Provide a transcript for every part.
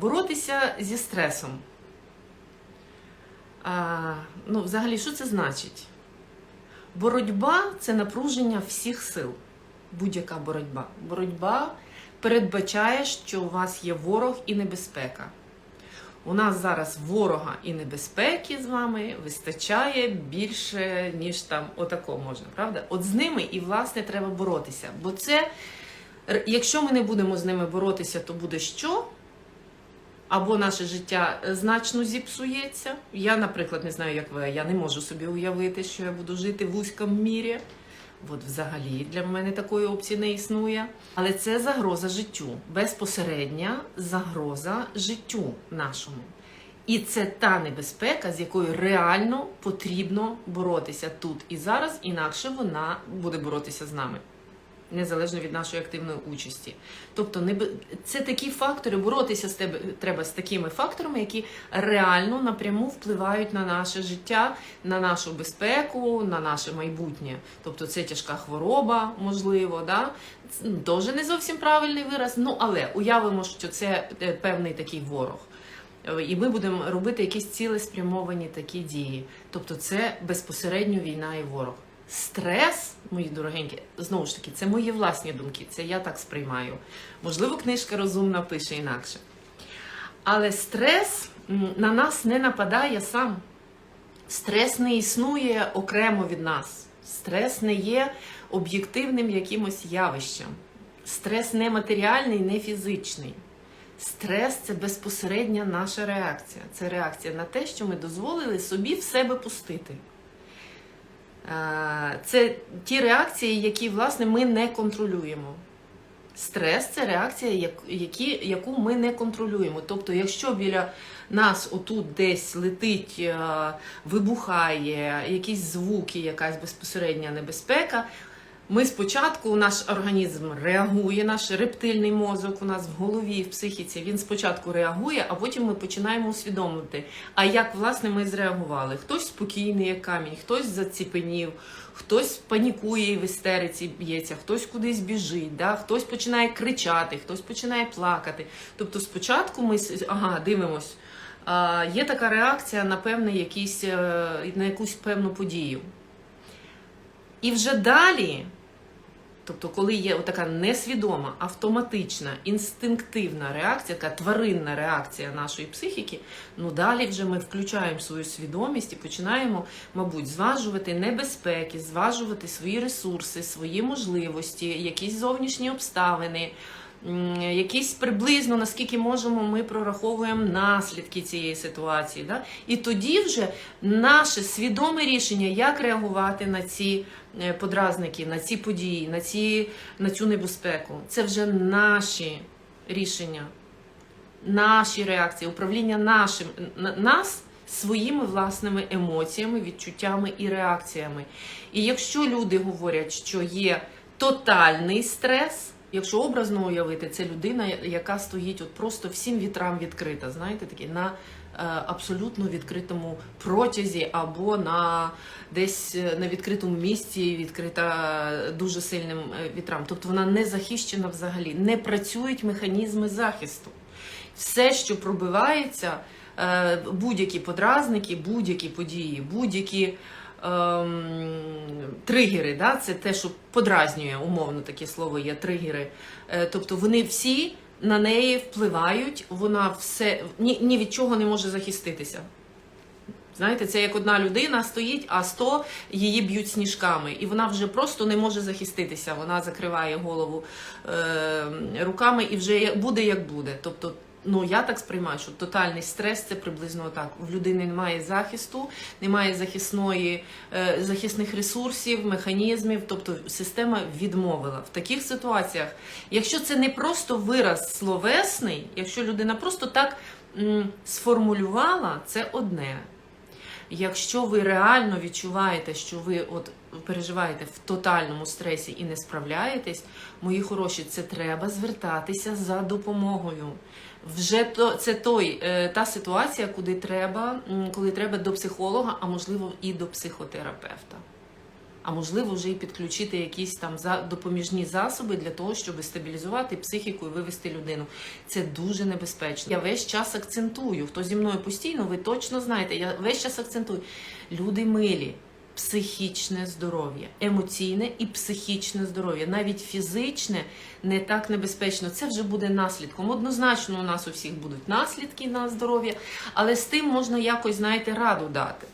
Боротися зі стресом. А, ну, взагалі, що це значить? Боротьба це напруження всіх сил. Будь-яка боротьба. Боротьба передбачає, що у вас є ворог і небезпека. У нас зараз ворога і небезпеки з вами вистачає більше, ніж там отако можна, правда? От з ними і власне треба боротися. Бо це, якщо ми не будемо з ними боротися, то буде що? Або наше життя е, значно зіпсується. Я, наприклад, не знаю, як ви, я не можу собі уявити, що я буду жити в вузькому мірі. От взагалі для мене такої опції не існує. Але це загроза життю, безпосередня загроза життю нашому. І це та небезпека, з якою реально потрібно боротися тут і зараз, інакше вона буде боротися з нами. Незалежно від нашої активної участі. Тобто, не це такі фактори, боротися з тебе треба з такими факторами, які реально напряму впливають на наше життя, на нашу безпеку, на наше майбутнє. Тобто це тяжка хвороба, можливо, да? Теж не зовсім правильний вираз, ну але уявимо, що це е, певний такий ворог. І ми будемо робити якісь цілеспрямовані такі дії. Тобто це безпосередньо війна і ворог. Стрес, мої дорогенькі, знову ж таки, це мої власні думки, це я так сприймаю. Можливо, книжка розумна пише інакше. Але стрес на нас не нападає сам. Стрес не існує окремо від нас. Стрес не є об'єктивним якимось явищем. Стрес не матеріальний, не фізичний. Стрес це безпосередня наша реакція. Це реакція на те, що ми дозволили собі в себе пустити. Це ті реакції, які власне ми не контролюємо. Стрес це реакція, які, яку ми не контролюємо. Тобто, якщо біля нас отут десь летить, е, вибухає, якісь звуки, якась безпосередня небезпека. Ми спочатку наш організм реагує, наш рептильний мозок у нас в голові, в психіці. Він спочатку реагує, а потім ми починаємо усвідомлювати. А як власне ми зреагували? Хтось спокійний, як камінь, хтось заціпенів, хтось панікує і в істериці б'ється, хтось кудись біжить, да? хтось починає кричати, хтось починає плакати. Тобто, спочатку ми ага, дивимось. Є така реакція на певний якийсь, е, на якусь певну подію. І вже далі, тобто, коли є така несвідома, автоматична, інстинктивна реакція, така тваринна реакція нашої психіки, ну далі вже ми включаємо свою свідомість і починаємо, мабуть, зважувати небезпеки, зважувати свої ресурси, свої можливості, якісь зовнішні обставини. Якісь приблизно наскільки можемо, ми прораховуємо наслідки цієї ситуації. Да? І тоді вже наше свідоме рішення, як реагувати на ці е, подразники, на ці події, на, ці, на цю небезпеку. Це вже наші рішення, наші реакції, управління нашим нас своїми власними емоціями, відчуттями і реакціями. І якщо люди говорять, що є тотальний стрес. Якщо образно уявити, це людина, яка стоїть от просто всім вітрам відкрита, знаєте, такі на е, абсолютно відкритому протязі або на десь е, на відкритому місці, відкрита дуже сильним е, вітрам. Тобто вона не захищена взагалі, не працюють механізми захисту. Все, що пробивається, е, будь-які подразники, будь-які події, будь-які тригери, да? це те, що подразнює, умовно таке слово є тригери. Е, тобто вони всі на неї впливають, вона все ні, ні від чого не може захиститися. Знаєте, це як одна людина стоїть, а 100 її б'ють сніжками, і вона вже просто не може захиститися. Вона закриває голову е, руками і вже буде як буде. Тобто, ну я так сприймаю, що тотальний стрес це приблизно так. В людини немає захисту, немає захисної, е, захисних ресурсів, механізмів. Тобто система відмовила в таких ситуаціях. Якщо це не просто вираз словесний, якщо людина просто так сформулювала, це одне. Якщо ви реально відчуваєте, що ви от переживаєте в тотальному стресі і не справляєтесь, мої хороші, це треба звертатися за допомогою. Вже то це той е, та ситуація, куди треба, коли треба до психолога, а можливо і до психотерапевта. А можливо, вже і підключити якісь там допоміжні засоби для того, щоб стабілізувати психіку і вивести людину. Це дуже небезпечно. Я весь час акцентую. Хто зі мною постійно, ви точно знаєте. Я весь час акцентую. Люди милі, психічне здоров'я, емоційне і психічне здоров'я, навіть фізичне не так небезпечно. Це вже буде наслідком. Однозначно, у нас у всіх будуть наслідки на здоров'я, але з тим можна якось, знаєте, раду дати.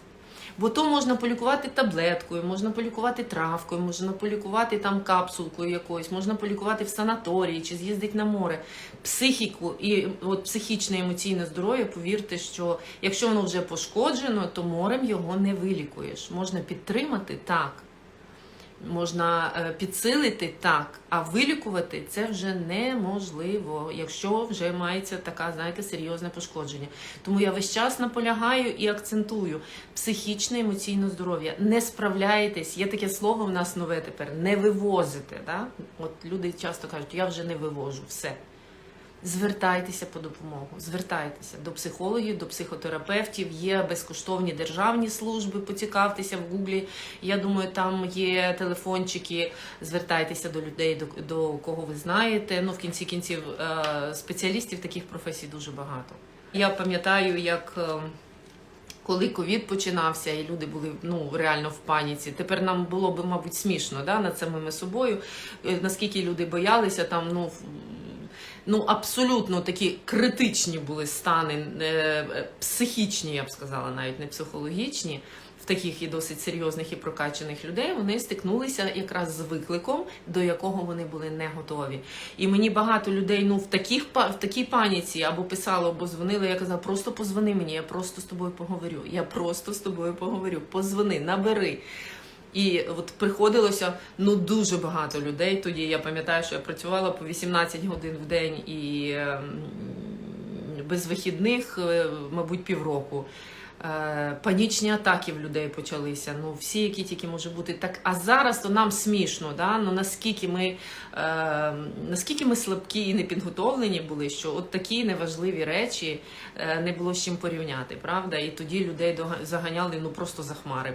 Бо то можна полікувати таблеткою, можна полікувати травкою, можна полікувати там капсулкою якоюсь, можна полікувати в санаторії чи з'їздити на море. Психіку і от психічне емоційне здоров'я, повірте, що якщо воно вже пошкоджено, то морем його не вилікуєш. Можна підтримати так. Можна е, підсилити так, а вилікувати це вже неможливо, якщо вже мається така, знаєте, серйозне пошкодження. Тому я весь час наполягаю і акцентую психічне емоційне здоров'я. Не справляєтесь, є таке слово в нас нове тепер не вивозите. Да? От люди часто кажуть, я вже не вивожу все. Звертайтеся по допомогу, звертайтеся до психологів, до психотерапевтів. Є безкоштовні державні служби. Поцікавтеся в гуглі. Я думаю, там є телефончики. Звертайтеся до людей, до, до кого ви знаєте. Ну в кінці кінців е, спеціалістів таких професій дуже багато. Я пам'ятаю, як. е, Коли ковід починався, і люди були ну реально в паніці. Тепер нам було би, мабуть, смішно да, над самими собою. Е, Наскільки люди боялися, там ну ну абсолютно такі критичні були стани, е, е, психічні, я б сказала, навіть не психологічні. В таких і досить серйозних і прокачаних людей вони стикнулися якраз з викликом, до якого вони були не готові. І мені багато людей ну в таких в такій паніці або писало, або дзвонили. Я казала, просто позвони мені, я просто з тобою поговорю. Я просто з тобою поговорю. Позвони, набери. І от приходилося ну дуже багато людей. Тоді я пам'ятаю, що я працювала по 18 годин в день і ем, без вихідних, е, мабуть, півроку. Е, Панічні атаки в людей почалися. Ну всі, які тільки може бути так. А зараз то нам смішно, да? ну наскільки ми е, наскільки ми слабкі і непідготовлені були, що от такі неважливі речі е, не було з чим порівняти, правда? І тоді людей заганяли ну просто за хмари.